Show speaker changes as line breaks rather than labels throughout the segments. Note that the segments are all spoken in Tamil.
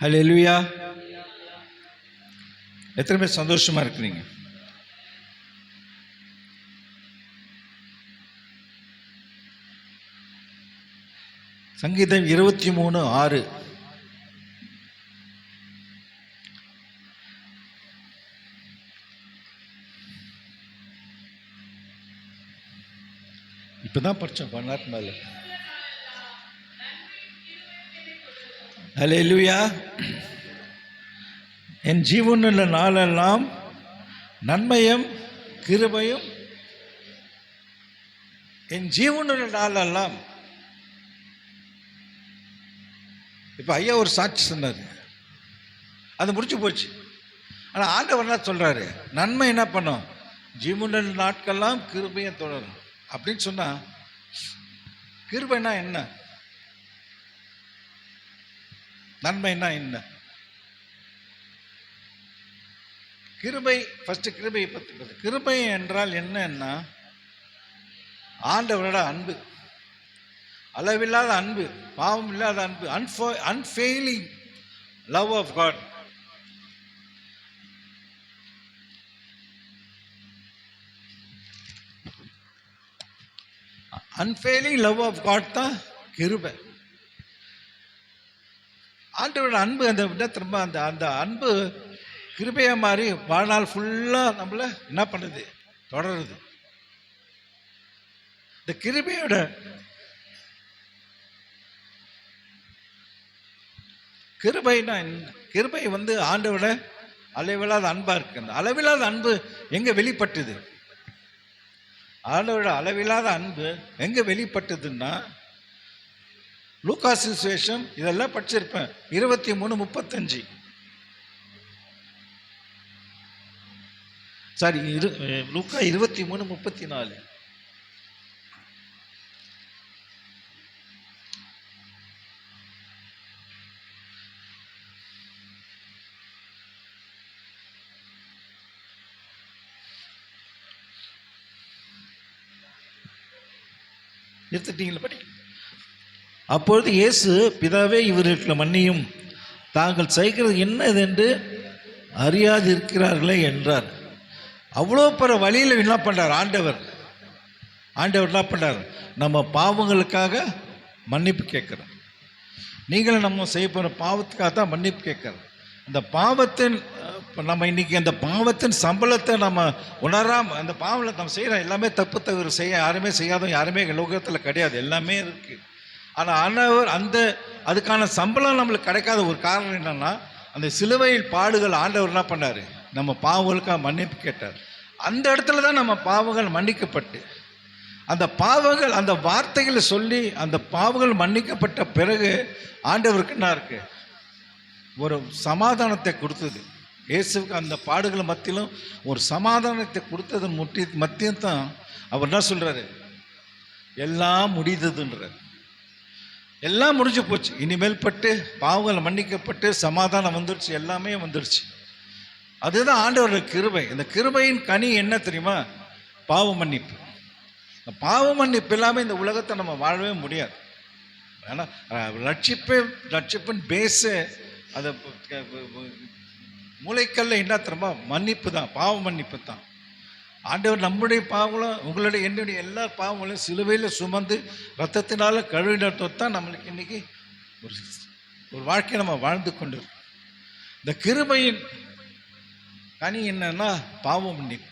ஹலோ எல்வியா எத்தனை பேர் சந்தோஷமா இருக்கிறீங்க சங்கீதம் இருபத்தி மூணு ஆறு இப்பதான் படிச்சோம் படித்தேன் பன்னாட்டு மேலே ஹலே லூயா என் ஜீவனுள்ள நாளெல்லாம் நன்மையும் கிருபையும் என் ஜீவனுள்ள நாளெல்லாம் இப்போ ஐயா ஒரு சாட்சி சொன்னார் அது முடிச்சு போச்சு ஆனால் ஆண்டவர் என்ன சொல்கிறாரு நன்மை என்ன பண்ணும் ஜீவனில் நாட்கள்லாம் கிருபையும் தொடரும் அப்படின்னு சொன்னால் கிருபைனா என்ன நன்மைனா என்ன கிருபை ஃபர்ஸ்ட் கிருபையை பற்றி கிருபை என்றால் என்னன்னா ஆண்டவரோட அன்பு அளவில்லாத அன்பு பாவம் இல்லாத அன்பு அன்ஃபோ unfailing love of God unfailing love of God தான் கிருபை ஆண்டவரோட அன்பு அந்த விட திரும்ப அந்த அந்த அன்பு கிருபையாக மாறி வாழ்நாள் ஃபுல்லாக நம்மளை என்ன பண்ணுது தொடருது இந்த கிருபையோட கிருபைனா என்ன கிருபை வந்து ஆண்டோட அளவில்லாத அன்பாக இருக்கு அந்த அளவில்லாத அன்பு எங்கே வெளிப்பட்டுது ஆண்டோட அளவில்லாத அன்பு எங்கே வெளிப்பட்டதுன்னா லூகாசு சுவேஷம் இதெல்லாம் படிச்சிருப்பேன் இருபத்தி மூணு முப்பத்தஞ்சு சாரி இரு லூக்கா இருபத்தி மூணு முப்பத்தி நாலு நிறுத்திட்டீங்களா படி அப்பொழுது இயேசு பிதாவே இவர்களுக்கு மன்னியும் தாங்கள் செய்கிறது என்னது என்று அறியாது இருக்கிறார்களே என்றார் அவ்வளோ பிற வழியில் என்ன பண்ணார் ஆண்டவர் ஆண்டவர் என்ன பண்ணார் நம்ம பாவங்களுக்காக மன்னிப்பு கேட்குறார் நீங்களும் நம்ம செய்ய போகிற பாவத்துக்காக தான் மன்னிப்பு கேட்குறார் அந்த பாவத்தின் நம்ம இன்றைக்கி அந்த பாவத்தின் சம்பளத்தை நம்ம உணராமல் அந்த பாவத்தை நம்ம செய்கிறோம் எல்லாமே தப்பு தவிர செய்ய யாருமே செய்யாதோ யாருமே லோகத்தில் கிடையாது எல்லாமே இருக்குது ஆனால் ஆண்டவர் அந்த அதுக்கான சம்பளம் நம்மளுக்கு கிடைக்காத ஒரு காரணம் என்னென்னா அந்த சிலுவையில் பாடுகள் ஆண்டவர் என்ன பண்ணார் நம்ம பாவங்களுக்காக மன்னிப்பு கேட்டார் அந்த இடத்துல தான் நம்ம பாவங்கள் மன்னிக்கப்பட்டு அந்த பாவங்கள் அந்த வார்த்தைகளை சொல்லி அந்த பாவங்கள் மன்னிக்கப்பட்ட பிறகு ஆண்டவருக்கு என்ன இருக்கு ஒரு சமாதானத்தை கொடுத்தது இயேசுக்கு அந்த பாடுகள் மத்தியிலும் ஒரு சமாதானத்தை கொடுத்ததன் முட்டி மத்தியும் தான் அவர் என்ன சொல்கிறாரு எல்லாம் முடிந்ததுன்றார் எல்லாம் முடிஞ்சு போச்சு இனிமேல் பட்டு பாவங்கள் மன்னிக்கப்பட்டு சமாதானம் வந்துருச்சு எல்லாமே வந்துருச்சு அதுதான் ஆண்டவருடைய கிருபை இந்த கிருபையின் கனி என்ன தெரியுமா பாவ மன்னிப்பு பாவ மன்னிப்பு இல்லாமல் இந்த உலகத்தை நம்ம வாழவே முடியாது ஆனால் லட்சிப்பே லட்சிப்பின் பேஸு அதை மூளைக்கல்ல என்ன தெரியுமா மன்னிப்பு தான் பாவ மன்னிப்பு தான் ஆண்டவர் நம்முடைய பாவங்களும் உங்களுடைய என்னுடைய எல்லா பாவங்களையும் சிலுவையில் சுமந்து ரத்தத்தினால் கழுவினத்தை தான் நம்மளுக்கு இன்றைக்கி ஒரு ஒரு வாழ்க்கையை நம்ம வாழ்ந்து கொண்டு இந்த கிருபையின் கனி என்னன்னா பாவம் மன்னிப்பு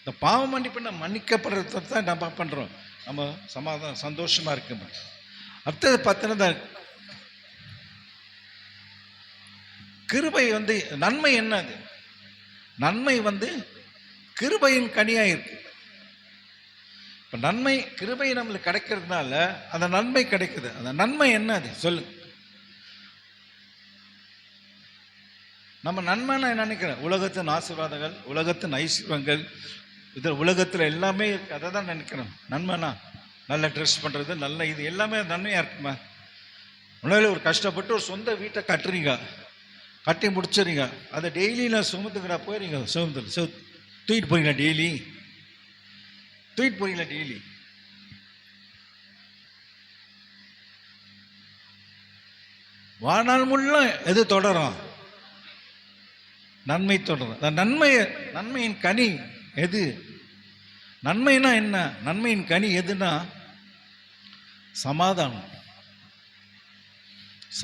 இந்த பாவம் மன்னிப்பு நம்ம மன்னிக்கப்படுறத தான் நம்ம பண்ணுறோம் நம்ம சமாதானம் சந்தோஷமாக இருக்க முடியும் அடுத்தது பார்த்தீங்கன்னா கிருபை வந்து நன்மை என்னது நன்மை வந்து கிருபையின் கனியாக இருக்கு இப்போ நன்மை கிருபை நம்மளுக்கு கிடைக்கிறதுனால அந்த நன்மை கிடைக்குது அந்த நன்மை என்ன அது சொல்லுங்க நம்ம நன்மை நான் நினைக்கிறேன் உலகத்தின் ஆசீர்வாதங்கள் உலகத்தின் ஐஸ்வரங்கள் இது உலகத்தில் எல்லாமே இருக்குது அதை தான் நினைக்கிறேன் நன்மைனா நல்ல ட்ரெஸ் பண்ணுறது நல்ல இது எல்லாமே நன்மையாக இருக்குமா உணவில் ஒரு கஷ்டப்பட்டு ஒரு சொந்த வீட்டை கட்டுறீங்க கட்டி முடிச்சுறீங்க அதை டெய்லி நான் சுமத்துக்கிறா போயிடுறீங்க சுமத்து சுமத்து தூக்கிட்டு போறீங்களா டெய்லி தூக்கிட்டு போறீங்களா டெய்லி வாழ்நாள் முள்ளும் எது தொடரும் நன்மை தொடரும் நன்மை நன்மையின் கனி எது நன்மைனா என்ன நன்மையின் கனி எதுனா சமாதானம்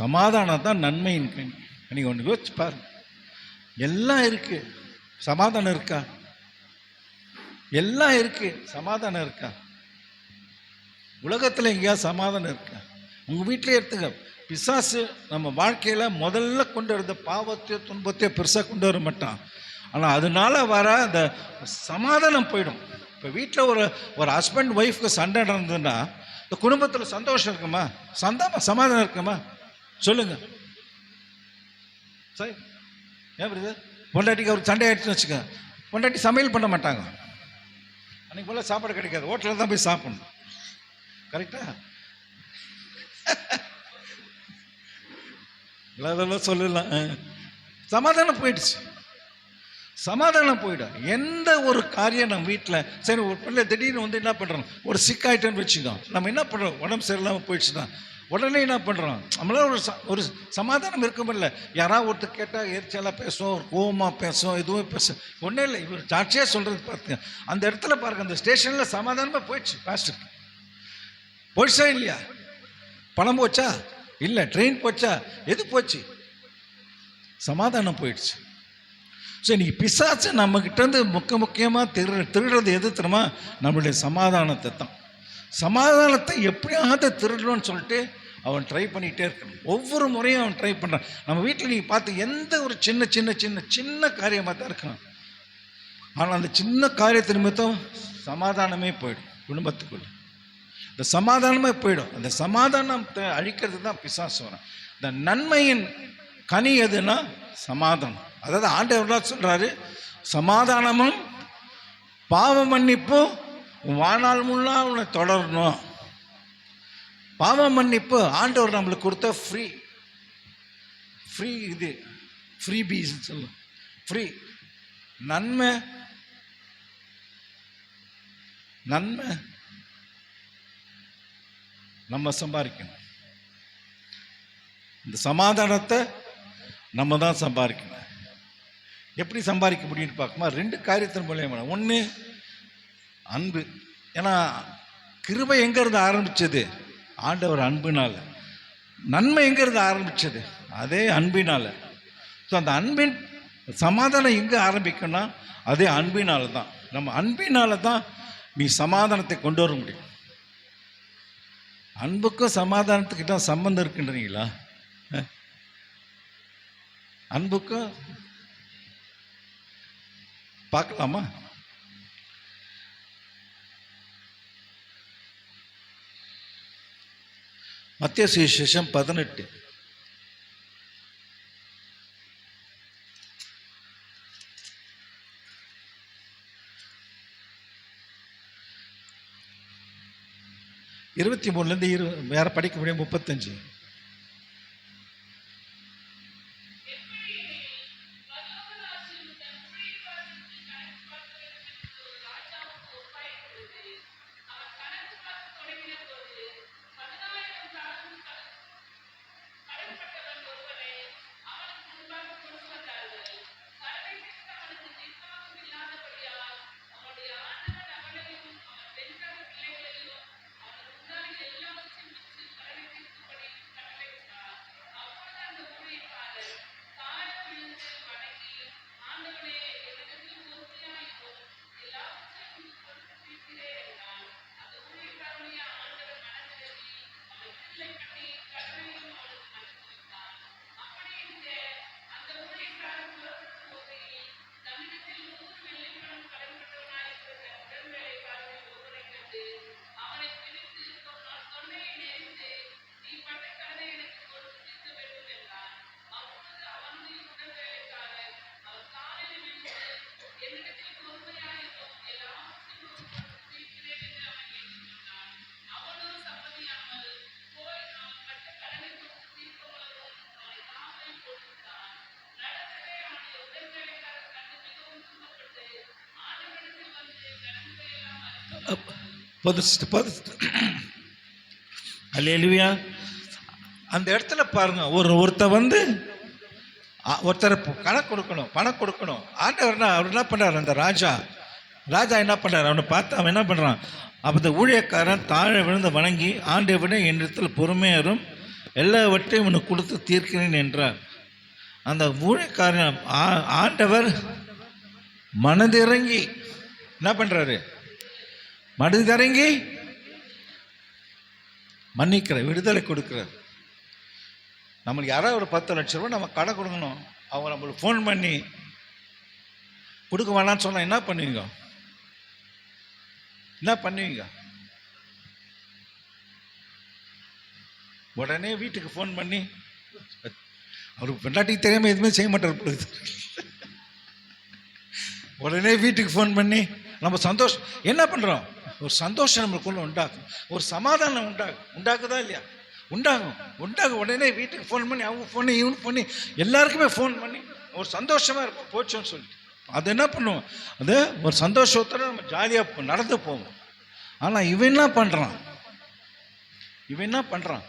சமாதானம் தான் நன்மையின் கனி கனி ஒன்று யோசிச்சு பாருங்க எல்லாம் இருக்குது சமாதானம் இருக்கா எல்லாம் இருக்கு சமாதானம் இருக்கா உலகத்தில் எங்கேயா சமாதானம் இருக்கா உங்கள் வீட்டிலே எடுத்துக்க பிசாசு நம்ம வாழ்க்கையில் முதல்ல கொண்டு வந்த பாவத்தையோ துன்பத்தையோ பெருசாக கொண்டு வர மாட்டான் ஆனால் அதனால வர அந்த சமாதானம் போயிடும் இப்போ வீட்டில் ஒரு ஒரு ஹஸ்பண்ட் ஒய்ஃப்க்கு சண்டை நடந்ததுன்னா இந்த குடும்பத்தில் சந்தோஷம் இருக்குமா சந்தாமா சமாதானம் இருக்குமா சொல்லுங்கள் சரி ஏன் புரியுது பொண்டாட்டிக்கு அவருக்கு சண்டை ஆயிடுச்சுன்னு வச்சுக்கோங்க பொண்டாட்டி சமையல் பண்ண மாட்டாங்க அன்றைக்கி போல் சாப்பாடு கிடைக்காது ஹோட்டலில் தான் போய் சாப்பிடணும் கரெக்டாக அதெல்லாம் சொல்லலாம் சமாதானம் போயிடுச்சு சமாதானம் போயிடும் எந்த ஒரு காரியம் நம்ம வீட்டில் சரி ஒரு பிள்ளை திடீர்னு வந்து என்ன பண்ணுறோம் ஒரு சிக்காயிட்டோன்னு வச்சுக்கோம் நம்ம என்ன பண்ணுறோம் உடம்பு சரியில்லாமல் போயிடுச்சுன்னா உடனே என்ன பண்ணுறோம் நம்மளால ஒரு ஒரு சமாதானம் இருக்க முடியல யாராவது ஒருத்தர் கேட்டால் எரிச்சலாக பேசும் கோவமாக பேசும் எதுவும் பேசும் ஒன்றும் இல்லை இவர் சாட்சியாக சொல்கிறது பார்த்து அந்த இடத்துல பாருங்க அந்த ஸ்டேஷனில் சமாதானமாக போயிடுச்சு பாஸ்டருக்கு போயிடுச்சா இல்லையா பணம் போச்சா இல்லை ட்ரெயின் போச்சா எது போச்சு சமாதானம் போயிடுச்சு ஸோ இன்றைக்கி பிசாச்சு நம்மக்கிட்டேருந்து முக்க முக்கியமாக திருடு திருடுறது எது தெரியுமா நம்மளுடைய சமாதானத்தை தான் சமாதானத்தை எப்படியாவது திருடணும்னு சொல்லிட்டு அவன் ட்ரை பண்ணிகிட்டே இருக்கணும் ஒவ்வொரு முறையும் அவன் ட்ரை பண்ணுறான் நம்ம வீட்டில் நீங்கள் பார்த்து எந்த ஒரு சின்ன சின்ன சின்ன சின்ன காரியமாக தான் இருக்கணும் ஆனால் அந்த சின்ன காரியத்தை நிமித்தம் சமாதானமே போயிடும் குடும்பத்துக்குள்ள இந்த சமாதானமே போயிடும் அந்த சமாதானத்தை அழிக்கிறது தான் வரும் இந்த நன்மையின் கனி எதுனா சமாதானம் அதாவது ஆண்டவர்களாக சொல்கிறாரு சமாதானமும் பாவ மன்னிப்பும் வாழ்நாள் முன்னா அவனை தொடரணும் பாவ மன்னிப்பு ஆண்டவர் நம்மளுக்கு கொடுத்த ஃப்ரீ ஃப்ரீ இது ஃப்ரீ பீஸ்ன்னு சொல்லும் ஃப்ரீ நன்மை நன்மை நம்ம சம்பாதிக்கணும் இந்த சமாதானத்தை நம்ம தான் சம்பாதிக்கணும் எப்படி சம்பாதிக்க முடியும்னு பார்க்குமா ரெண்டு காரியத்தின் மூலியமான ஒன்று அன்பு ஏன்னா கிருபை எங்கேருந்து ஆரம்பித்தது ஆண்டவர் அன்புனால் நன்மை எங்கேருந்து ஆரம்பித்தது அதே அன்பினால் ஸோ அந்த அன்பின் சமாதானம் எங்கே ஆரம்பிக்கும்னா அதே அன்பினால் தான் நம்ம அன்பினால் தான் நீ சமாதானத்தை கொண்டு வர முடியும் அன்புக்கும் சமாதானத்துக்கு தான் சம்மந்தம் இருக்குன்றீங்களா அன்புக்கும் பார்க்கலாமா மத்திய சுவிசேஷம் பதினெட்டு இருபத்தி மூணுலேருந்து இரு வேறு படிக்க முடியும் முப்பத்தஞ்சு புதிச்சுட்டு புதிச்சுட்டு அந்த இடத்துல பாருங்க ஒரு ஒருத்தர் வந்து ஒருத்தர் கணக்கு கொடுக்கணும் பணம் கொடுக்கணும் ஆண்டவர்னா அவர் என்ன பண்ணுறாரு அந்த ராஜா ராஜா என்ன பண்ணுறாரு அவனை பார்த்து அவன் என்ன பண்ணுறான் அப்போ இந்த ஊழியக்காரன் தாழ விழுந்து வணங்கி ஆண்டவனே இடத்துல பொறுமையாரும் எல்லாவற்றையும் உன்னை கொடுத்து தீர்க்கிறேன் என்றார் அந்த ஊழியக்காரன் ஆண்டவர் மனதிறங்கி என்ன பண்ணுறாரு மடு தரங்கி மன்னிக்கிற விடுதலை கொடுக்குறார் நம்மளுக்கு யாராவது ஒரு பத்து லட்ச ரூபா நம்ம கடை கொடுக்கணும் அவங்க நம்மளுக்கு ஃபோன் பண்ணி கொடுக்க வேணான்னு சொன்னால் என்ன பண்ணுவீங்க என்ன பண்ணுவீங்க உடனே வீட்டுக்கு ஃபோன் பண்ணி அவருக்கு பெண்டாட்டிக்கு தெரியாமல் எதுவுமே செய்ய மாட்டார் பொழுது உடனே வீட்டுக்கு ஃபோன் பண்ணி நம்ம சந்தோஷம் என்ன பண்ணுறோம் ஒரு சந்தோஷம் நம்மளுக்குள்ள உண்டாகும் ஒரு சமாதானம் உண்டாகும் உண்டாக்குதா இல்லையா உண்டாகும் உண்டாகும் உடனே வீட்டுக்கு ஃபோன் பண்ணி அவங்க ஃபோன் இவனு பண்ணி எல்லாருக்குமே ஃபோன் பண்ணி ஒரு சந்தோஷமாக இருக்கும் போச்சோன்னு சொல்லிட்டு அது என்ன பண்ணுவோம் அது ஒரு சந்தோஷத்தோட நம்ம ஜாலியாக நடந்து போவோம் ஆனால் இவன் என்ன பண்ணுறான் இவன் என்ன பண்ணுறான்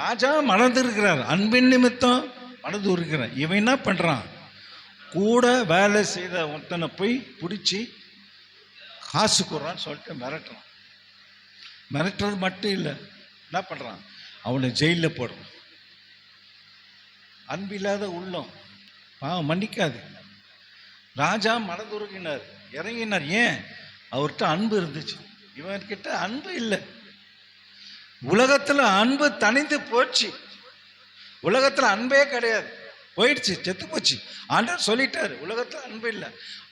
ராஜா மனது இருக்கிறார் அன்பின் நிமித்தம் மனது இருக்கிறார் இவன் என்ன பண்ணுறான் கூட வேலை செய்த ஒருத்தனை போய் பிடிச்சி காசு கூறான்னு சொல்லிட்டு மிரட்டுறான் மிரட்டுறது மட்டும் இல்லை என்ன பண்ணுறான் அவனை ஜெயிலில் போடுறான் அன்பில்லாத உள்ளம் பாவம் மன்னிக்காது ராஜா மனதுருகினார் இறங்கினார் ஏன் அவர்கிட்ட அன்பு இருந்துச்சு இவர்கிட்ட அன்பு இல்லை உலகத்தில் அன்பு தனிந்து போச்சு உலகத்தில் அன்பே கிடையாது போயிடுச்சு செத்து போச்சு ஆண்டவர் சொல்லிட்டாரு உலகத்தில் அன்பு இல்லை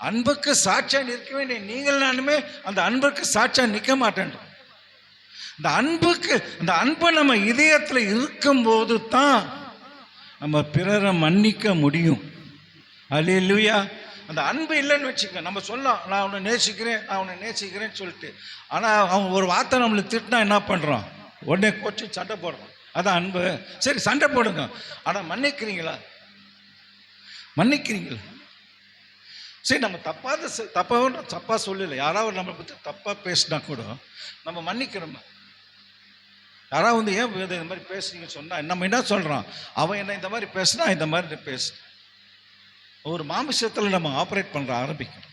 அன்புக்கு சாட்சியாக நிற்க வேண்டிய நீங்கள் நானுமே அந்த அன்புக்கு சாட்சியாக நிற்க மாட்டேன் இந்த அன்புக்கு இந்த அன்பு நம்ம இதயத்தில் இருக்கும்போது தான் நம்ம பிறரை மன்னிக்க முடியும் அல்ல இல்லையா அந்த அன்பு இல்லைன்னு வச்சுக்க நம்ம சொல்லலாம் நான் அவனை நேசிக்கிறேன் நான் அவனை நேசிக்கிறேன்னு சொல்லிட்டு ஆனால் அவன் ஒரு வார்த்தை நம்மளுக்கு திட்டினா என்ன பண்ணுறான் உடனே கோச்சு சண்டை போடுறான் அதான் அன்பு சரி சண்டை போடுங்க ஆனால் மன்னிக்கிறீங்களா மன்னிக்கிறீங்களா சரி நம்ம தப்பாக தப்பாக தப்பாக சொல்லலை யாராவது நம்மளை பற்றி தப்பாக பேசினா கூட நம்ம மன்னிக்கிறோமா யாராவது வந்து ஏன் இந்த மாதிரி பேசுறீங்கன்னு சொன்னால் நம்ம என்ன சொல்கிறோம் அவன் என்ன இந்த மாதிரி பேசுனா இந்த மாதிரி பேசு ஒரு மாமிசத்தில் நம்ம ஆப்ரேட் பண்ணுற ஆரம்பிக்கணும்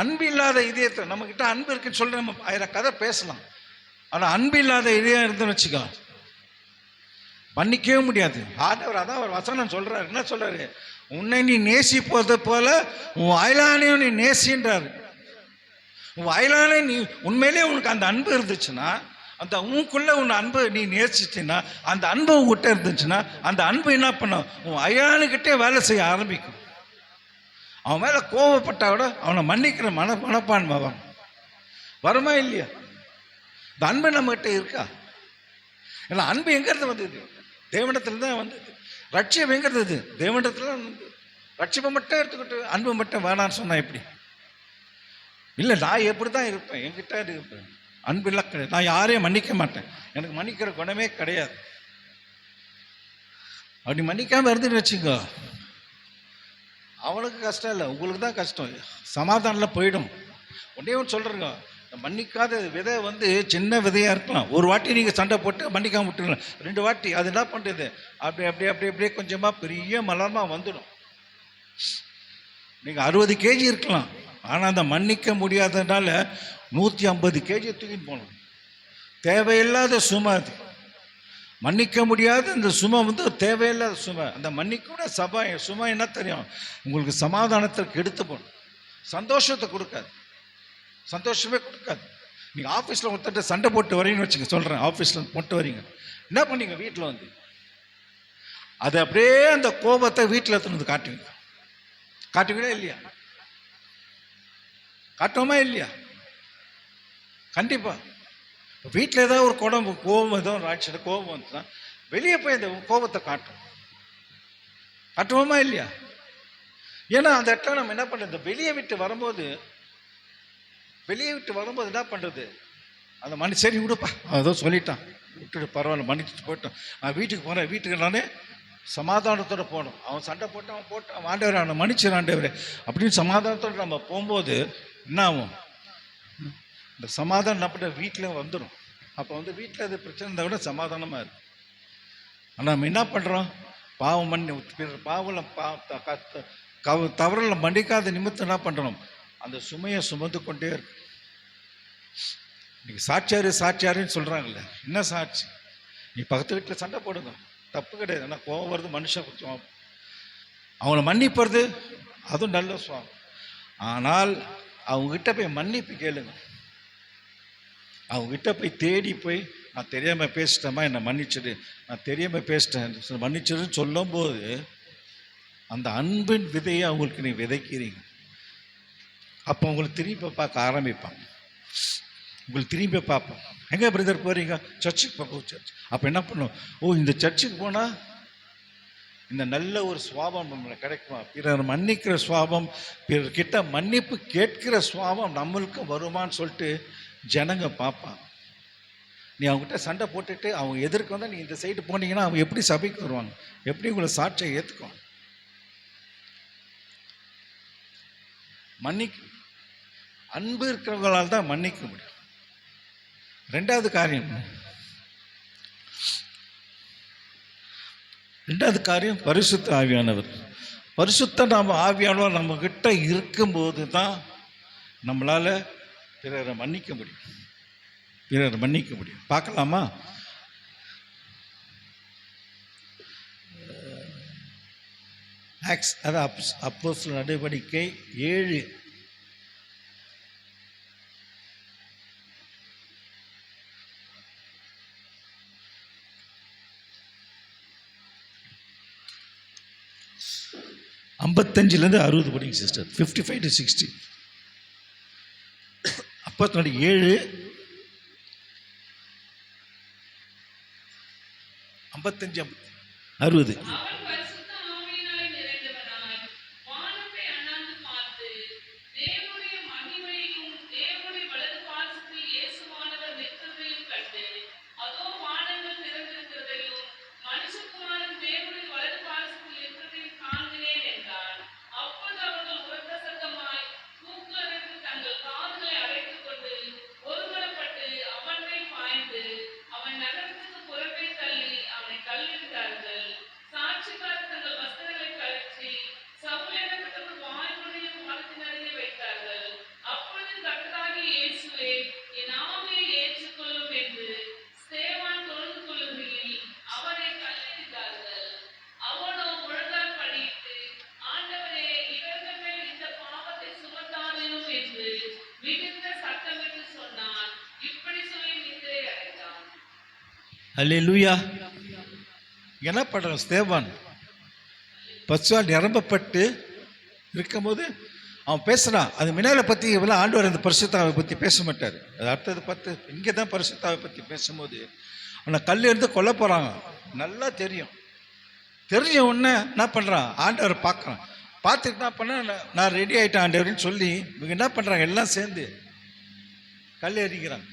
அன்பு இல்லாத இதயத்தில் நம்மக்கிட்ட அன்பு இருக்குன்னு சொல்லி நம்ம ஆயிரம் கதை பேசலாம் ஆனால் அன்பு இல்லாத இதயம் இருந்துன்னு வச்சுக்கோ மன்னிக்கவே முடியாது ஆண்டவர் அதான் அவர் வசனம் சொல்றாரு என்ன சொல்கிறாரு உன்னை நீ நேசி போகிறது போல உன் அயலானையும் நீ நேசின்றார் உன் நீ உண்மையிலே உனக்கு அந்த அன்பு இருந்துச்சுன்னா அந்த உனக்குள்ளே உன் அன்பு நீ நேசிச்சின்னா அந்த அன்பு உங்ககிட்ட இருந்துச்சுன்னா அந்த அன்பு என்ன பண்ணும் உன் அயலானுக்கிட்டே வேலை செய்ய ஆரம்பிக்கும் அவன் மேலே கோவப்பட்டா விட அவனை மன்னிக்கிற மன மனப்பான்மை வருமா இல்லையா இந்த அன்பு நம்மகிட்ட இருக்கா ஏன்னா அன்பு எங்கேருந்து வந்தது தேவனத்தில் தான் வந்து எங்கிறது இது தேவனத்தில் வந்து ரட்சிப்பை மட்டும் எடுத்துக்கிட்டு அன்பு மட்டும் வேணான்னு சொன்னால் எப்படி இல்லை நான் எப்படி தான் இருப்பேன் என்கிட்ட இருப்பேன் அன்பு இல்லை கிடையாது நான் யாரையும் மன்னிக்க மாட்டேன் எனக்கு மன்னிக்கிற குணமே கிடையாது அப்படி மன்னிக்காமல் இருந்துட்டு வச்சுக்கோ அவனுக்கு கஷ்டம் இல்லை உங்களுக்கு தான் கஷ்டம் சமாதானில் போயிடும் ஒன்றே ஒன்று சொல்கிறேங்க மன்னிக்காத விதை வந்து சின்ன விதையாக இருக்கலாம் ஒரு வாட்டி நீங்கள் சண்டை போட்டு மன்னிக்காம விட்டுருக்கலாம் ரெண்டு வாட்டி அது என்ன பண்ணுறது அப்படி அப்படி அப்படி அப்படியே கொஞ்சமாக பெரிய மலமாக வந்துடும் நீங்கள் அறுபது கேஜி இருக்கலாம் ஆனால் அந்த மன்னிக்க முடியாததுனால நூற்றி ஐம்பது கேஜி தூக்கிட்டு போகணும் தேவையில்லாத சுமை அது மன்னிக்க முடியாத இந்த சுமை வந்து தேவையில்லாத சுமை அந்த மன்னிக்கூட சபா சுமை என்ன தெரியும் உங்களுக்கு சமாதானத்திற்கு எடுத்து போகணும் சந்தோஷத்தை கொடுக்காது சந்தோஷமே கொடுக்காது நீங்கள் ஆஃபீஸில் ஒருத்தட்ட சண்டை போட்டு வரீங்கன்னு வச்சுங்க சொல்கிறேன் ஆஃபீஸில் போட்டு வரீங்க என்ன பண்ணீங்க வீட்டில் வந்து அது அப்படியே அந்த கோபத்தை வீட்டில் எடுத்துன்னு காட்டுவீங்க காட்டுவீங்களா இல்லையா காட்டுவோமா இல்லையா கண்டிப்பாக வீட்டில் ஏதாவது ஒரு குடம்பு கோபம் ஏதோ ஒரு ஆட்சியில் கோபம் வந்துச்சுன்னா வெளியே போய் அந்த கோபத்தை காட்டும் காட்டுவோமா இல்லையா ஏன்னா அந்த இடத்துல நம்ம என்ன பண்ணுறது வெளியே விட்டு வரும்போது வெளியே விட்டு வரும்போது என்ன பண்ணுறது அந்த மணி சரி விடுப்பா அதோ சொல்லிட்டான் விட்டுட்டு பரவாயில்ல மன்னிச்சுட்டு போயிட்டோம் நான் வீட்டுக்கு போனேன் வீட்டுக்கு நானே சமாதானத்தோடு போகணும் அவன் சண்டை போட்டு அவன் போட்டு அவன் ஆண்டவர் அவனை மன்னிச்சு ஆண்டவர் அப்படின்னு சமாதானத்தோட நம்ம போகும்போது என்ன ஆகும் இந்த சமாதானம் நம்மகிட்ட வீட்டில் வந்துடும் அப்போ வந்து வீட்டில் அது பிரச்சனை இருந்தால் கூட சமாதானமாக இருக்கும் ஆனால் நம்ம என்ன பண்ணுறோம் பாவம் பண்ணி பாவம் பா தவறில் மன்னிக்காத நிமித்தம் என்ன பண்ணுறோம் அந்த சுமையை சுமந்து கொண்டே இருக்கு இன்னைக்கு சாட்சியாரு சாட்சியாருன்னு சொல்கிறாங்கல்ல என்ன சாட்சி நீ பக்கத்து வீட்டில் சண்டை போடுங்க தப்பு கிடையாது ஏன்னா கோபம் வருது மனுஷன் கொஞ்சம் அவங்கள மன்னிப்பறது அதுவும் நல்ல சுவாமி ஆனால் அவங்ககிட்ட போய் மன்னிப்பு கேளுங்க அவங்ககிட்ட போய் தேடி போய் நான் தெரியாமல் பேசிட்டேம்மா என்னை மன்னிச்சிடு நான் தெரியாமல் பேசிட்டேன் மன்னிச்சிடுன்னு சொல்லும்போது அந்த அன்பின் விதையை அவங்களுக்கு நீ விதைக்கிறீங்க அப்போ உங்களுக்கு திரும்பி பார்க்க ஆரம்பிப்பான் உங்களுக்கு திரும்பி பார்ப்பான் எங்கே பிரதர் போகிறீங்க சர்ச்சுக்கு போகும் சர்ச் அப்போ என்ன பண்ணும் ஓ இந்த சர்ச்சுக்கு போனால் இந்த நல்ல ஒரு சுவாபம் நம்மளை கிடைக்குமா பிறர் மன்னிக்கிற சுவாபம் பிறர்கிட்ட மன்னிப்பு கேட்கிற சுவாபம் நம்மளுக்கும் வருமானு சொல்லிட்டு ஜனங்க பார்ப்பான் நீ அவங்ககிட்ட சண்டை போட்டுட்டு அவங்க எதிர்க்க வந்தால் நீ இந்த சைடு போனீங்கன்னா அவங்க எப்படி சபைக்கு வருவாங்க எப்படி உங்களை சாட்சியை ஏற்றுக்குவாங்க மன்னிக்க அன்பு இருக்கிறவங்களால் தான் மன்னிக்க முடியும் ரெண்டாவது காரியம் ரெண்டாவது காரியம் பரிசுத்த ஆவியானவர் பரிசுத்த நாம் ஆவியானவர் கிட்ட இருக்கும்போது தான் நம்மளால் பிறரை மன்னிக்க முடியும் பிறரை மன்னிக்க முடியும் பார்க்கலாமா ஆக்ஸ் அது அப்போஸ் நடவடிக்கை ஏழு ஐம்பத்தஞ்சிலேருந்து அறுபது படிங்க sister fifty five to sixty அப்போ ஏழு ஐம்பத்தஞ்சு அறுபது அல்லா என்ன பண்ணுறான் ஸ்தேவன் பசுவால் நிரம்பப்பட்டு இருக்கும்போது அவன் பேசுகிறான் அது மினாலை பற்றி இவ்வளோ ஆண்டவர் அந்த பரிசுத்தாவை பற்றி பேச மாட்டார் அது அடுத்தது பார்த்து இங்கே தான் பரிசுத்தாவை பற்றி பேசும்போது ஆனால் கல் எடுத்து கொல்ல போகிறாங்க நல்லா தெரியும் தெரிஞ்ச உடனே என்ன பண்ணுறான் ஆண்டவர் பார்க்குறான் பார்த்துட்டு என்ன பண்ண நான் ரெடி ஆகிட்டேன் ஆண்டவர்னு சொல்லி இவங்க என்ன பண்ணுறாங்க எல்லாம் சேர்ந்து கல் எறிக்கிறாங்க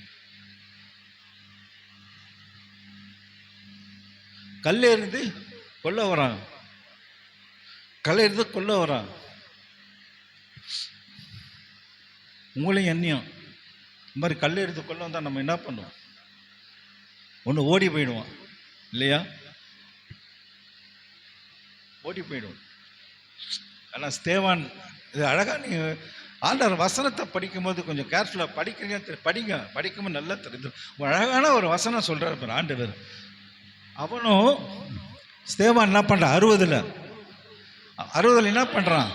கல் எறிந்து கொல்ல வரான் கல் எறிந்து கொல்ல வரான் உங்களையும் எண்ணியம் இந்த மாதிரி கல் எடுத்து கொள்ள வந்தால் நம்ம என்ன பண்ணுவோம் ஒன்று ஓடி போயிடுவோம் இல்லையா ஓடி போயிடுவோம் ஆனால் ஸ்தேவான் இது அழகாக நீங்கள் ஆண்டவர் வசனத்தை படிக்கும்போது கொஞ்சம் கேர்ஃபுல்லாக படிக்கிறீங்க படிங்க படிக்கும்போது நல்லா தெரிஞ்சு அழகான ஒரு வசனம் சொல்கிறார் ஆண்டவர் அவனும் ஸ்தேவான் என்ன பண்ணுறான் அறுபதில் அறுபதில் என்ன பண்ணுறான்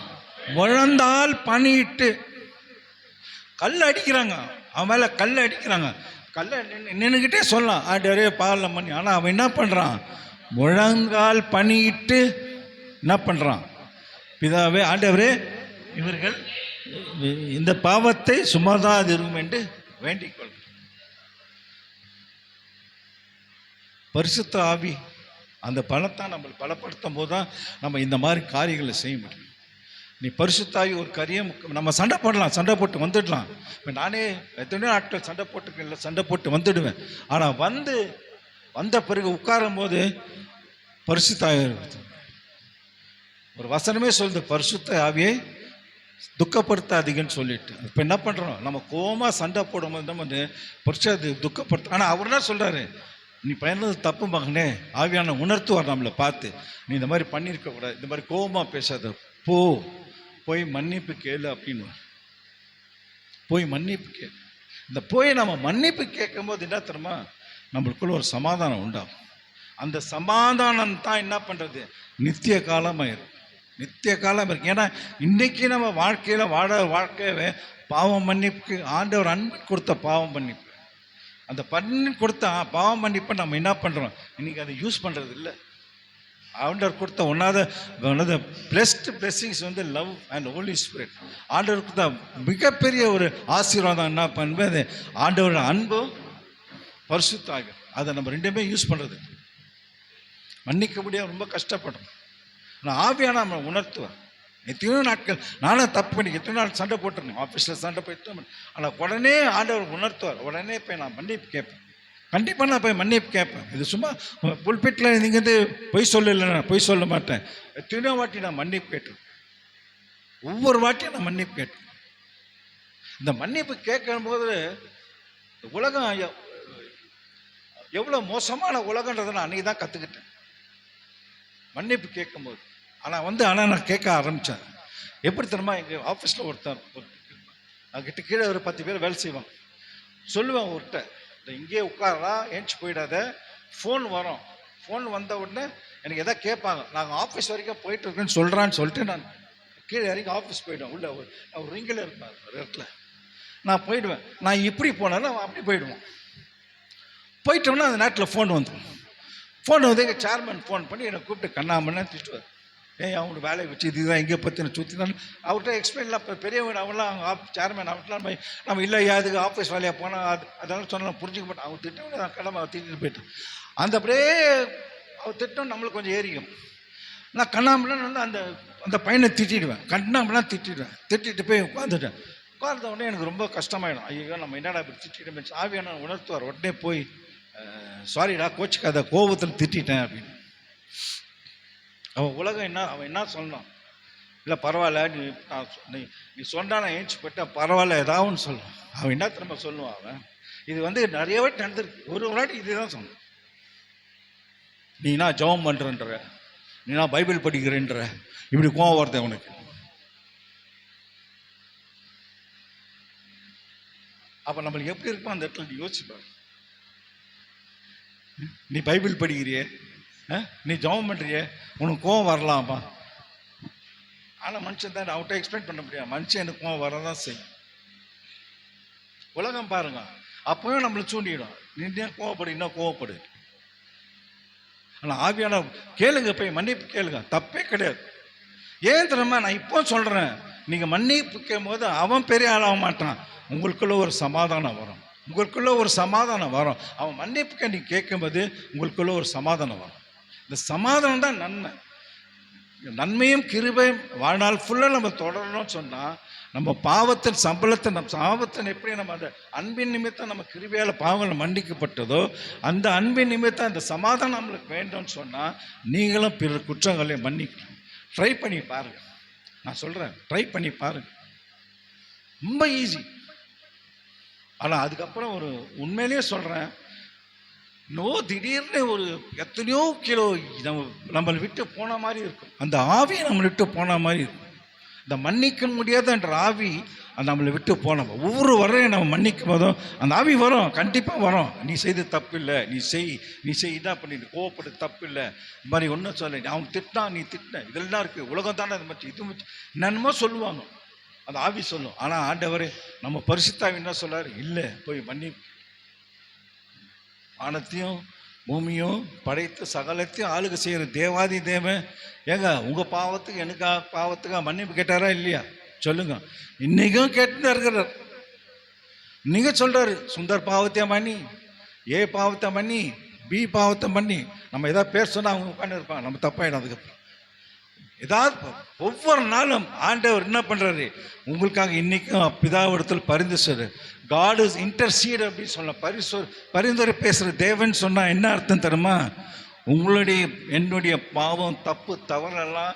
முழந்தால் பணியிட்டு கல் அடிக்கிறாங்க அவன் மேலே கல் அடிக்கிறாங்க கல் நின்றுக்கிட்டே சொல்லலாம் ஆண்டவரே பாலம் பண்ணி ஆனால் அவன் என்ன பண்ணுறான் முழங்கால் பணியிட்டு என்ன பண்ணுறான் பிதாவே ஆண்டவரே இவர்கள் இந்த பாவத்தை சுமதாதிருக்கும் என்று வேண்டிக் கொள்கிறேன் பரிசுத்த ஆவி அந்த பலத்தை நம்ம பலப்படுத்தும் போது தான் நம்ம இந்த மாதிரி காரியங்களை செய்ய முடியும் நீ பரிசுத்தாவி ஒரு கரியம் நம்ம சண்டை போடலாம் சண்டை போட்டு வந்துடலாம் இப்போ நானே எத்தனையோ நாட்கள் சண்டை போட்டுக்கல சண்டை போட்டு வந்துடுவேன் ஆனால் வந்து வந்த பிறகு உட்காரும் போது பரிசுத்தாவி ஒரு வசனமே சொல்லுது பரிசுத்த ஆவியை துக்கப்படுத்தாதீங்கன்னு சொல்லிட்டு இப்போ என்ன பண்ணுறோம் நம்ம கோமாக சண்டை போடும்போது நம்ம வந்து பரிசு அது துக்கப்படுத்த ஆனால் அவர் என்ன சொல்கிறாரு நீ பயந்தது தப்பு மகனே ஆவியான உணர்த்துவார் நம்மளை பார்த்து நீ இந்த மாதிரி பண்ணியிருக்க கூடாது இந்த மாதிரி கோபமாக பேசாத போ போய் மன்னிப்பு கேளு அப்படின்னு போய் மன்னிப்பு கேளு இந்த போய் நம்ம மன்னிப்பு கேட்கும்போது என்ன தெரியுமா நம்மளுக்குள்ள ஒரு சமாதானம் உண்டாகும் அந்த சமாதானம் தான் என்ன பண்ணுறது நித்திய காலமாயிரும் நித்திய காலம் இருக்கு ஏன்னா இன்றைக்கி நம்ம வாழ்க்கையில் வாழ வாழ்க்கையவே பாவம் மன்னிப்புக்கு ஆண்டவர் அன்பு கொடுத்த பாவம் மன்னிப்பு அந்த பண்ணி கொடுத்தா பாவம் மன்னிப்பை நம்ம என்ன பண்ணுறோம் இன்றைக்கி அதை யூஸ் பண்ணுறது இல்லை ஆண்டவர் கொடுத்த ஒன்றாவது ஒன்றாவது பிளஸ்ட் பிளஸ்ஸிங்ஸ் வந்து லவ் அண்ட் ஹோலி ஸ்பிரிட் ஆண்டவர் கொடுத்த மிகப்பெரிய ஒரு ஆசீர்வாதம் என்ன அது ஆண்டவரோட அன்பும் பரிசுத்தாக அதை நம்ம ரெண்டுமே யூஸ் பண்ணுறது மன்னிக்க முடியாது ரொம்ப கஷ்டப்படும் ஆனால் ஆவியான நம்ம உணர்த்துவேன் எத்தனையோ நாட்கள் நானும் தப்பு பண்ணி எத்தனை நாள் சண்டை போட்டுருந்தேன் ஆஃபீஸில் சண்டை போய் எத்தனை ஆனால் உடனே ஆண்டவர் உணர்த்துவார் உடனே போய் நான் மன்னிப்பு கேட்பேன் கண்டிப்பாக நான் போய் மன்னிப்பு கேட்பேன் இது சும்மா புல்பிட்டில் நீங்கள் வந்து பொய் சொல்லலை நான் பொய் சொல்ல மாட்டேன் எத்தனையோ வாட்டி நான் மன்னிப்பு கேட்டேன் ஒவ்வொரு வாட்டியும் நான் மன்னிப்பு கேட்டேன் இந்த மன்னிப்பு கேட்கும் போது உலகம் எவ்வளோ மோசமான உலகன்றதை நான் அன்றைக்கி தான் கற்றுக்கிட்டேன் மன்னிப்பு கேட்கும்போது ஆனால் வந்து ஆனால் நான் கேட்க ஆரம்பித்தேன் எப்படி தெரியுமா எங்கள் ஆஃபீஸில் ஒருத்தன் அங்கிட்ட கீழே ஒரு பத்து பேர் வேலை செய்வான் சொல்லுவேன் ஒருத்த இங்கேயே உட்காரா ஏஞ்சி போயிடாத ஃபோன் வரும் ஃபோன் வந்த உடனே எனக்கு எதாவது கேட்பாங்க நாங்கள் ஆஃபீஸ் வரைக்கும் போயிட்டு இருக்கேன்னு சொல்கிறான்னு சொல்லிட்டு நான் கீழே இறங்கி ஆஃபீஸ் போயிடுவேன் உள்ள ஒரு ரிங்கில் இருப்பார் ஒரு இடத்துல நான் போயிடுவேன் நான் இப்படி அவன் அப்படி போயிடுவான் போயிட்டோம்னா அந்த நேரத்தில் ஃபோன் வந்துடும் ஃபோன் வந்து எங்கள் சேர்மேன் ஃபோன் பண்ணி என்னை கூப்பிட்டு கண்ணாமண்ணா திட்டுவார் ஏன் அவங்களோட வேலையை வச்சு இதுதான் எங்கே பற்றின சுற்றி தான் அவர்கிட்ட எக்ஸ்பிளைன்லாம் இப்போ பெரியவங்க அவங்களாம் அவங்க ஆப் சேர்மேன் போய் நம்ம இல்லை அதுக்கு ஆஃபீஸ் வேலையாக போனால் அது அதெல்லாம் சொன்னால் புரிஞ்சுக்க மாட்டேன் அவங்க திட்டம் நான் கடமை திட்டிட்டு போயிட்டேன் அந்த அப்படியே அவர் திட்டம் நம்மளுக்கு கொஞ்சம் ஏறிக்கும் நான் கண்ணாம்பலாம் வந்து அந்த அந்த பையனை திட்டிடுவேன் கண்ணாம்பலாம் திட்டிடுவேன் திட்டிட்டு போய் உட்காந்துட்டேன் உட்கார்ந்த உடனே எனக்கு ரொம்ப கஷ்டமாயிடும் ஐயோ நம்ம என்னடா இப்படி திட்டிடுமே சாவியான உணர்த்துவார் உடனே போய் சாரிடா கோச்சுக்காத கோபத்தில் திட்டிட்டேன் அப்படின்னு அவன் உலகம் என்ன அவன் என்ன சொல்லணும் இல்லை பரவாயில்ல நீ நீ நீ சொன்னால் ஏஞ்சி போட்டா பரவாயில்ல ஏதாவது ஒன்று சொல்லணும் அவன் என்ன திரும்ப சொல்லுவான் அவன் இது வந்து நிறைய வாட்டி நடந்திருக்கு ஒரு வாட்டி இதே தான் சொல்லணும் நீ நான் ஜபம் பண்ணுறன்ற நீ நான் பைபிள் படிக்கிறேன்ற இப்படி கோவம் வருது அவனுக்கு அப்போ நம்மளுக்கு எப்படி இருக்கோ அந்த இடத்துல நீ யோசிச்சுப்பாரு நீ பைபிள் படிக்கிறியே நீ ஜபம் பண்ணுறியே உனக்கு கோவம் வரலாம்ப்பா ஆனால் மனுஷன் தான் அவட்ட எக்ஸ்பிளைன் பண்ண முடியாது மனுஷன் எனக்கு கோவம் வரதான் செய்யும் உலகம் பாருங்க அப்பவும் நம்மளை சூண்டிடும் நின்று கோவப்படு இன்னும் கோவப்படு ஆனால் ஆவியான கேளுங்க போய் மன்னிப்பு கேளுங்க தப்பே கிடையாது ஏன் தெரியுமா நான் இப்போ சொல்கிறேன் நீங்கள் மன்னிப்பு கேட்கும் போது அவன் பெரிய ஆளாக மாட்டான் உங்களுக்குள்ள ஒரு சமாதானம் வரும் உங்களுக்குள்ள ஒரு சமாதானம் வரும் அவன் மன்னிப்புக்க நீ கேட்கும்போது உங்களுக்குள்ள ஒரு சமாதானம் வரும் இந்த சமாதானம் தான் நன்மை நன்மையும் கிருபையும் வாழ்நாள் ஃபுல்லாக நம்ம தொடரணும்னு சொன்னால் நம்ம பாவத்தின் சம்பளத்தை நம் சாபத்தின் எப்படி நம்ம அந்த அன்பின் நிமித்தம் நம்ம கிருபையால் பாவங்கள் மன்னிக்கப்பட்டதோ அந்த அன்பின் நிமித்தம் அந்த சமாதானம் நம்மளுக்கு வேண்டும்னு சொன்னால் நீங்களும் பிறர் குற்றங்களையும் மன்னிக்கணும் ட்ரை பண்ணி பாருங்கள் நான் சொல்கிறேன் ட்ரை பண்ணி பாருங்கள் ரொம்ப ஈஸி ஆனால் அதுக்கப்புறம் ஒரு உண்மையிலேயே சொல்கிறேன் இன்னோ திடீர்னு ஒரு எத்தனையோ கிலோ நம்ம நம்மளை விட்டு போன மாதிரி இருக்கும் அந்த ஆவி நம்மளை விட்டு போன மாதிரி இருக்கும் இந்த மன்னிக்க என்ற ஆவி அந்த நம்மளை விட்டு போனோம் ஒவ்வொரு வரையும் நம்ம மன்னிக்கும் போதும் அந்த ஆவி வரும் கண்டிப்பாக வரும் நீ செய்து தப்பு இல்லை நீ செய் நீ செய் இதான் பண்ணிடு கோவப்படு தப்பு இல்லை இந்த மாதிரி ஒன்றும் சொல்ல நீ அவன் திட்டான் நீ திட்ட இதெல்லாம் இருக்குது உலகம் தானே அது மச்சு இது என்னென்னமோ சொல்லுவாங்க அந்த ஆவி சொல்லும் ஆனால் ஆண்டவர் நம்ம பரிசுத்தாவின் என்ன சொல்லார் இல்லை போய் மன்னி வானத்தையும் பூமியும் படைத்து சகலத்தையும் ஆளுக செய்கிற தேவாதி தேவன் ஏங்க உங்கள் பாவத்துக்கு எனக்கா பாவத்துக்கா மன்னிப்பு கேட்டாரா இல்லையா சொல்லுங்க இன்றைக்கும் கேட்டு இருக்கிறார் நீங்கள் சொல்கிறாரு சுந்தர் பாவத்தையும் பண்ணி ஏ பாவத்தை பண்ணி பி பாவத்தை பண்ணி நம்ம எதாவது பேர் சொன்னால் அவங்க உட்காந்து இருப்பாங்க நம்ம தப்பாயிடும் அதுக்கப்புறம் ஏதாவது ஒவ்வொரு நாளும் ஆண்டவர் என்ன பண்ணுறாரு உங்களுக்காக இன்றைக்கும் பிதாவிடத்தில் பரிந்து சொல்லு காட் இஸ் இன்டர்சீட் அப்படின்னு சொல்ல பரிசு பரிந்துரை பேசுகிற தேவன் சொன்னால் என்ன அர்த்தம் தருமா உங்களுடைய என்னுடைய பாவம் தப்பு தவறெல்லாம்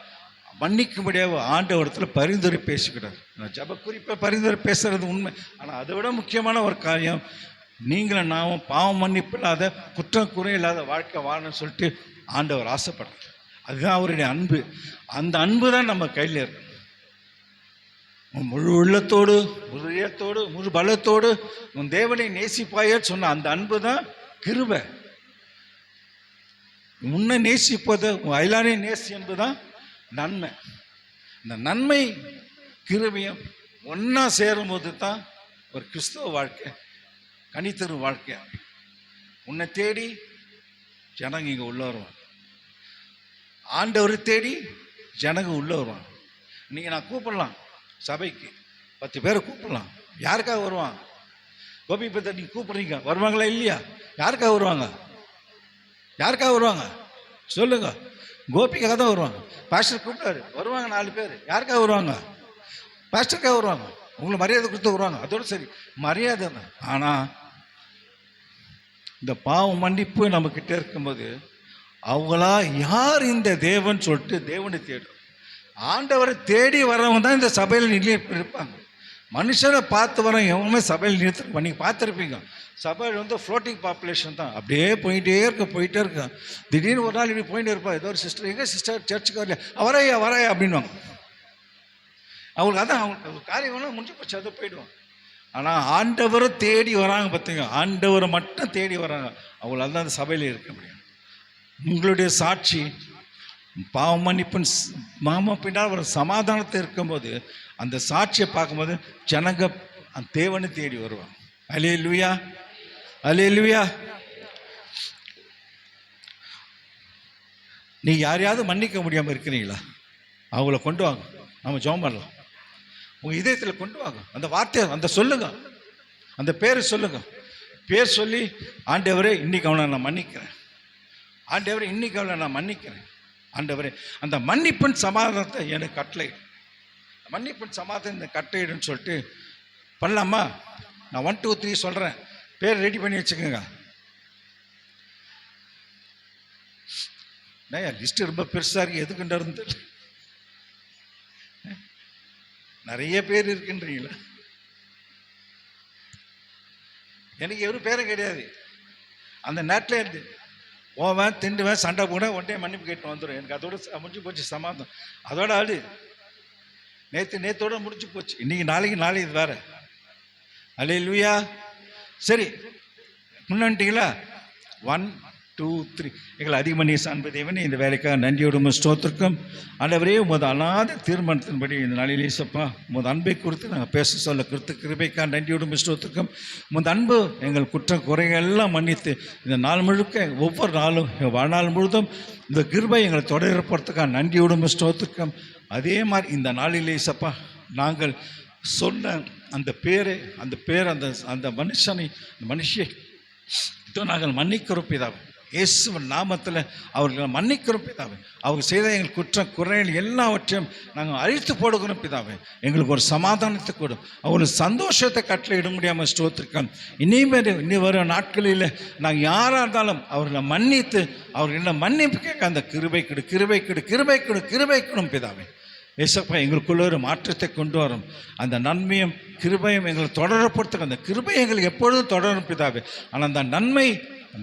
மன்னிக்கும்படியாக ஆண்டவரத்தில் பரிந்துரை பேசிக்கிறார் நான் ஜப குறிப்பை பரிந்துரை பேசுகிறது உண்மை ஆனால் அதை விட முக்கியமான ஒரு காரியம் நீங்களும் நாமும் பாவம் மன்னிப்பு இல்லாத குற்றம் குறை இல்லாத வாழ்க்கை வாழணும்னு சொல்லிட்டு ஆண்டவர் ஆசைப்படுறார் அதுதான் அவருடைய அன்பு அந்த அன்பு தான் நம்ம கையில் இருக்கு முழு உள்ளத்தோடு முழு முழு பலத்தோடு உன் தேவனை நேசிப்பாயே சொன்ன அந்த அன்பு தான் கிருப முன்ன நேசிப்பதை உன் அயலானே நேசி என்பதுதான் நன்மை இந்த நன்மை கிருமியம் ஒன்றா சேரும்போது தான் ஒரு கிறிஸ்தவ வாழ்க்கை கனித்தரும் வாழ்க்கை உன்னை தேடி ஜனங்க இங்கே உள்ள ஆண்டவர் தேடி ஜனங்க உள்ளே வருவான் நீங்கள் நான் கூப்பிடலாம் சபைக்கு பத்து பேரை கூப்பிடலாம் யாருக்காக வருவான் கோபி பத்தி நீங்கள் கூப்பிட்றீங்க வருவாங்களா இல்லையா யாருக்காக வருவாங்க யாருக்காக வருவாங்க சொல்லுங்க கோபிக்காக தான் வருவாங்க பாஸ்டர் கூப்பிட்டாரு வருவாங்க நாலு பேர் யாருக்காக வருவாங்க பாஸ்டருக்காக வருவாங்க உங்களுக்கு மரியாதை கொடுத்து வருவாங்க அதோட சரி மரியாதை தான் ஆனால் இந்த பாவம் மன்னிப்பு நம்மக்கிட்ட இருக்கும்போது அவங்களா யார் இந்த தேவன் சொல்லிட்டு தேவனை தேடும் ஆண்டவரை தேடி வரவங்க தான் இந்த சபையில் நிலை இருப்பாங்க மனுஷனை பார்த்து வர எவனுமே சபையில் நிறுத்த நீங்கள் பார்த்துருப்பீங்க சபையில் வந்து ஃப்ளோட்டிங் பாப்புலேஷன் தான் அப்படியே போயிட்டே இருக்க போயிட்டே இருக்கும் திடீர்னு ஒரு நாள் இப்படி போயிட்டு இருப்பா ஏதோ ஒரு சிஸ்டர் எங்கே சிஸ்டர் சர்ச்சுக்கு வரல வரையா வரையா அப்படின்வாங்க அவங்களுக்கு அதான் அவங்க வேணும் முடிஞ்சு போச்சு அதை போயிடுவாங்க ஆனால் ஆண்டவரை தேடி வராங்க பார்த்தீங்க ஆண்டவரை மட்டும் தேடி வராங்க அவங்களால தான் அந்த சபையில் இருக்க முடியும் உங்களுடைய சாட்சி பாவ மன்னிப்பின் மாமா பின்னால் ஒரு சமாதானத்தை இருக்கும்போது அந்த சாட்சியை பார்க்கும்போது ஜனங்க தேவனை தேடி வருவான் அலே லுவியா அலே லுவியா நீ யாரையாவது மன்னிக்க முடியாமல் இருக்கிறீங்களா அவங்கள கொண்டு வாங்க நம்ம ஜோம் பண்ணலாம் உங்கள் இதயத்தில் கொண்டு வாங்க அந்த வார்த்தையை அந்த சொல்லுங்க அந்த பேரை சொல்லுங்க பேர் சொல்லி ஆண்டவரே இன்னைக்கு அவனை நான் மன்னிக்கிறேன் ஆண்டவரை இன்னைக்கு அவளை நான் மன்னிக்கிறேன் ஆண்டவரே அந்த மன்னிப்பின் சமாதானத்தை எனக்கு கட்டளை மன்னிப்பின் சமாதானம் இந்த கட்டளையிடுன்னு சொல்லிட்டு பண்ணலாமா நான் ஒன் டூ த்ரீ சொல்கிறேன் பேர் ரெடி பண்ணி வச்சுக்கோங்க நயா லிஸ்ட்டு ரொம்ப பெருசாக இருக்குது எதுக்குன்றது நிறைய பேர் இருக்குன்றீங்களா எனக்கு எவரும் பேரும் கிடையாது அந்த நேரத்தில் ஓவன் திண்டுவேன் சண்டை கூட ஒன்றே மன்னிப்பு கேட்டு வந்துடும் எனக்கு அதோட முடிஞ்சு போச்சு சமாதம் அதோட ஆடு நேற்று நேற்றோட முடிஞ்சு போச்சு இன்றைக்கி நாளைக்கு நாளைக்கு இது வேறு அலையா சரி முன்னான்ட்டிங்களா ஒன் டூ த்ரீ எங்கள் அதிகமணி சான்பு தேவனே இந்த வேலைக்காக நன்றியோடும் ஸ்தோத்திருக்கும் ஆண்டவரே உமது அல்லாத தீர்மானத்தின்படி இந்த நாளில் ஈசப்பா உமது அன்பை குறித்து நாங்கள் பேச சொல்ல குறித்து கிருபைக்காக நன்றியோடும் ஸ்தோத்திருக்கும் உமது அன்பு எங்கள் குற்ற எல்லாம் மன்னித்து இந்த நாள் முழுக்க ஒவ்வொரு நாளும் வாழ்நாள் முழுதும் இந்த கிருபை எங்களை தொடரப்படுறதுக்காக நன்றியோடும் ஸ்தோத்திருக்கும் அதே மாதிரி இந்த நாளில் ஈசப்பா நாங்கள் சொன்ன அந்த பேரை அந்த பேர் அந்த அந்த மனுஷனை மனுஷியை நாங்கள் மன்னிக்கிறோம் பிதாவும் இயேசுவன் நாமத்தில் அவர்களை மன்னிக்கிறோம் பிதாவே அவங்க செய்த எங்கள் குற்றம் குறைகள் எல்லாவற்றையும் நாங்கள் அழித்து போடுகிறோம் பிதாவே எங்களுக்கு ஒரு சமாதானத்தை கொடும் அவங்களுக்கு சந்தோஷத்தை இட முடியாமல் ஸ்டோத்திருக்கோம் இனிமேல் இனி வரும் நாட்களில் நாங்கள் யாராக இருந்தாலும் அவர்களை மன்னித்து அவர்களிடம் மன்னிப்பு கேட்க அந்த கிருபை கிடு கிருபை கிடு கிருபை கிடு கிருபை கிடும் பிதாவே ஏசப்பா எங்களுக்குள்ள ஒரு மாற்றத்தை கொண்டு வரும் அந்த நன்மையும் கிருபையும் எங்களை தொடரப்படுத்துங்க அந்த கிருபை எங்களுக்கு எப்பொழுதும் தொடரும் பிதாவே ஆனால் அந்த நன்மை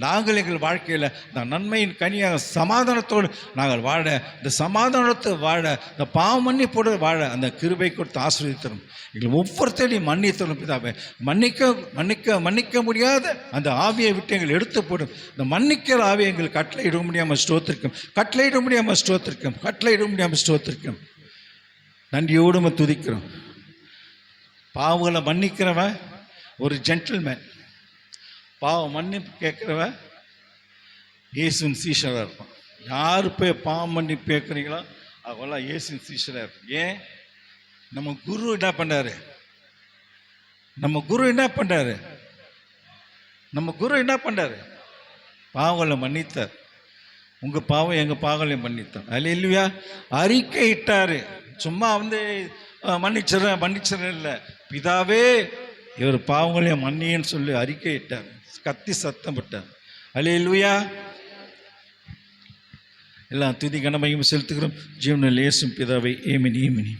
நாங்கள் எங்கள் வாழ்க்கையில் இந்த நன்மையின் கனியாக சமாதானத்தோடு நாங்கள் வாழ இந்த சமாதானத்தை வாழ இந்த பாவமன்னிப்போடு வாழ அந்த கிருபை கொடுத்து ஆசிரியத்தரும் எங்கள் ஒவ்வொருத்தரையும் மன்னித்தரும் பிதாவே மன்னிக்க மன்னிக்க மன்னிக்க முடியாத அந்த ஆவியை விட்டு எங்கள் எடுத்து போடும் இந்த மன்னிக்கிற ஆவியை எங்கள் இட முடியாமல் ஸ்டோத்திருக்கும் இட முடியாமல் ஸ்டோத்திருக்கும் இட முடியாமல் ஸ்டோத்திருக்கும் நன்றியோடு துதிக்கிறோம் பாவங்களை மன்னிக்கிறவன் ஒரு ஜென்டில்மேன் பாவம் மன்னிப்பு கேட்குறவ இயேசுன் சீஷனாக இருப்பான் யார் போய் பாவம் மன்னிப்பு கேட்குறீங்களோ அவெல்லாம் இயேசுன் சீஷனாக இருக்கும் ஏன் நம்ம குரு என்ன பண்ணாரு நம்ம குரு என்ன பண்ணார் நம்ம குரு என்ன பண்ணாரு பாவங்களை மன்னித்தார் உங்கள் பாவம் எங்கள் பாவங்களையும் மன்னித்தார் அல்ல இல்லையா அறிக்கை இட்டார் சும்மா வந்து மன்னிச்சிடறேன் மன்னிச்சிடறேன் இல்லை பிதாவே இவர் பாவங்களையும் மன்னியன்னு சொல்லி அறிக்கை இட்டார் கத்தி சத்தம் விட்டார் அலே லூயா எல்லாம் துதி கனமையும் செலுத்துகிறோம் ஜீவன லேசும் பிதாவை ஏமினி ஏமினி